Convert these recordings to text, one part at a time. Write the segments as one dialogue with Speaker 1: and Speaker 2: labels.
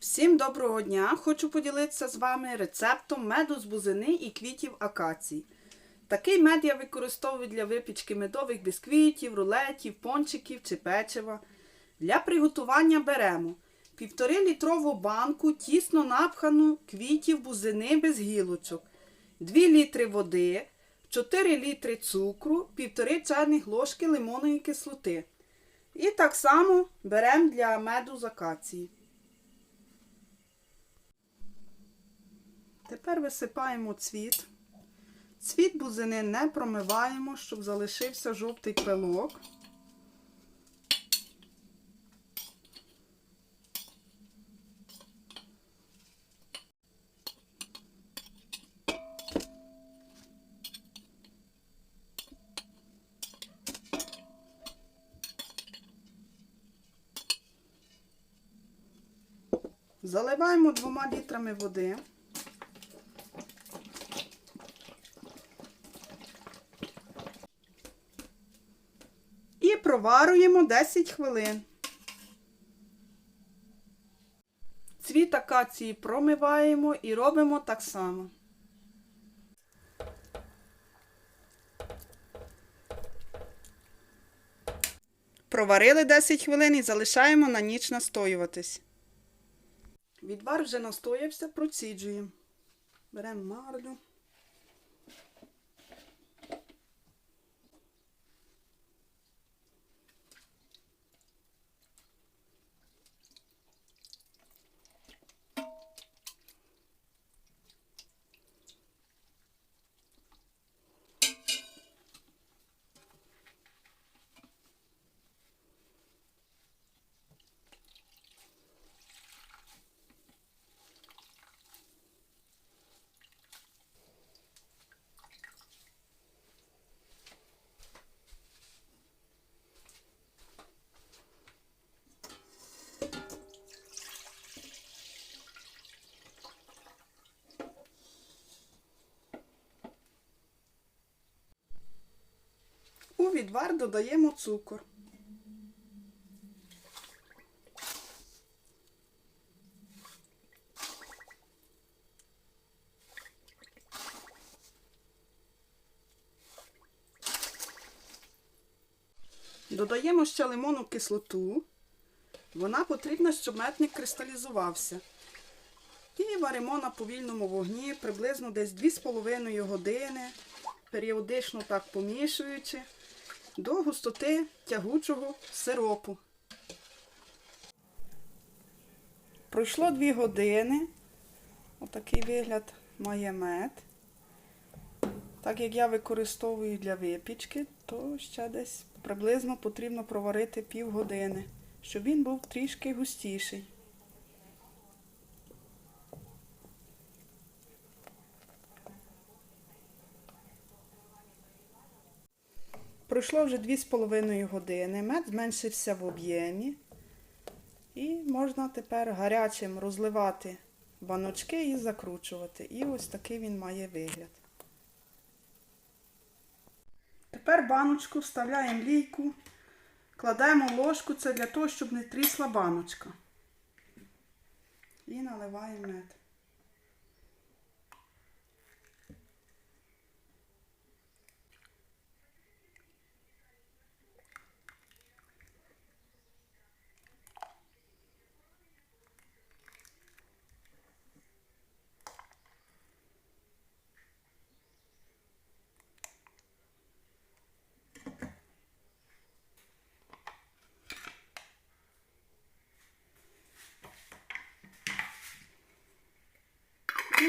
Speaker 1: Всім доброго дня! Хочу поділитися з вами рецептом меду з бузини і квітів акації. Такий мед я використовую для випічки медових бісквітів, рулетів, пончиків чи печива. Для приготування беремо 1,5 літрову банку тісно напхану квітів бузини без гілочок, 2 літри води, 4 літри цукру, 1,5 чайних ложки лимонної кислоти. І так само беремо для меду з акації. Тепер висипаємо цвіт. Цвіт бузини не промиваємо, щоб залишився жовтий пилок. Заливаємо двома літрами води. І проварюємо 10 хвилин. Цвіт акації промиваємо і робимо так само. Проварили 10 хвилин і залишаємо на ніч настоюватись. Відвар вже настоявся, проціджуємо. Беремо марлю. Відвар додаємо цукор. Додаємо ще лимонну кислоту. Вона потрібна, щоб мед не кристалізувався. І варимо на повільному вогні приблизно десь 2,5 години, періодично так помішуючи, до густоти тягучого сиропу. Пройшло 2 години. Отакий вигляд має мед. Так як я використовую для випічки, то ще десь приблизно потрібно проварити півгодини, щоб він був трішки густіший. Пройшло вже 2,5 години, мед зменшився в об'ємі. І можна тепер гарячим розливати баночки і закручувати. І ось такий він має вигляд. Тепер баночку вставляємо лійку, кладемо ложку, це для того, щоб не трісла баночка. І наливаємо мед.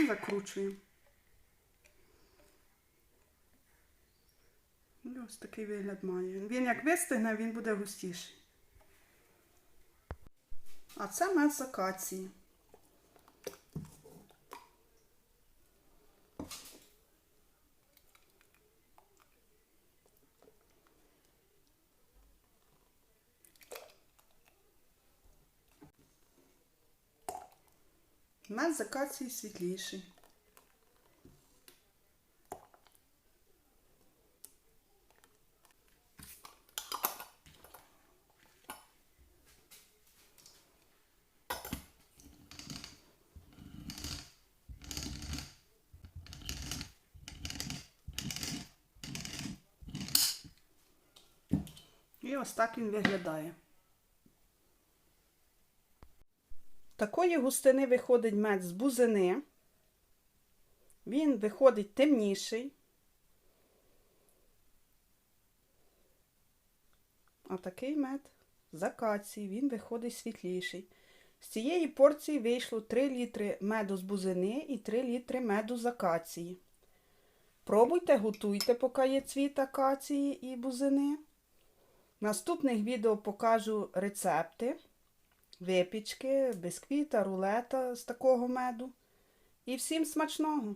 Speaker 1: І закручуємо. І Ось такий вигляд має. Він як вистигне, він буде густіший. А це мед з акації. У нас з акації світліший. І ось так він виглядає. Такої густини виходить мед з бузини. Він виходить темніший. А такий мед з акації, він виходить світліший. З цієї порції вийшло 3 літри меду з бузини і 3 літри меду з акації. Пробуйте, готуйте, поки є цвіт акації і бузини. В наступних відео покажу рецепти, випічки, бисквіта, рулета з такого меду. І всім смачного!